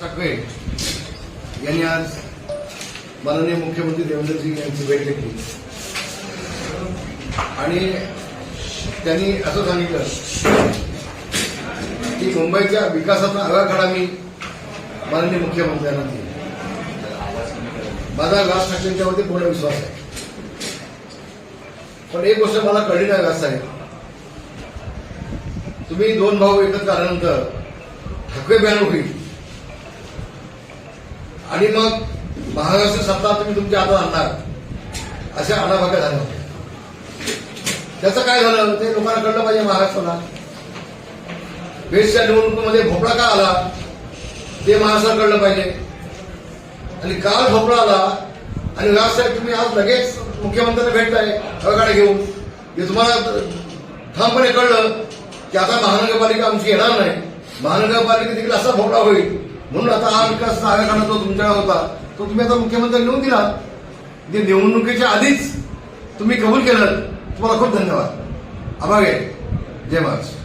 ठाकरे यांनी आज माननीय मुख्यमंत्री देवेंद्रजी यांची भेट घेतली. आणि त्यांनी असं सांगितलं की मुंबईच्या विकासाचा आराखडा मी माननीय मुख्यमंत्र्यांना दिली. माझा राज ठाकरेंच्यावरती पूर्ण विश्वास आहे. पण एक गोष्ट मला कळली नाही राज साहेब. तुम्ही दोन भाऊ एकत्र आल्यानंतर ठाकरे बॅनर होईल. आणि मग महाराष्ट्र सत्ता तुम्ही तुमच्या हातात आणणार. अशा अनाभाग्या झाल्या होत्या. त्याचं काय झालं? ते लोकांना कळलं पाहिजे महाराष्ट्राला. बेस्टच्या निवडणुकीमध्ये भोपळा का आला? ते महाराष्ट्राला कळलं पाहिजे. आणि काल भोपळा आला. आणि राजसाहेब तुम्ही आज लगेच मुख्यमंत्र्यांना भेटताय आघाडी घेऊन. हे तुम्हाला ठामपणे कळलं की आता महानगरपालिका आमची येणार नाही. महानगरपालिका देखील असा भोपळा होईल. म्हणून आता हा विकास आराखडा जो तुमच्याकडे होता तो तुम्ही आता मुख्यमंत्री लिहून दिला. जे निवडणुकीच्या आधीच तुम्ही कबूल केलं तुम्हाला खूप धन्यवाद. आभार आहे जय महाराज.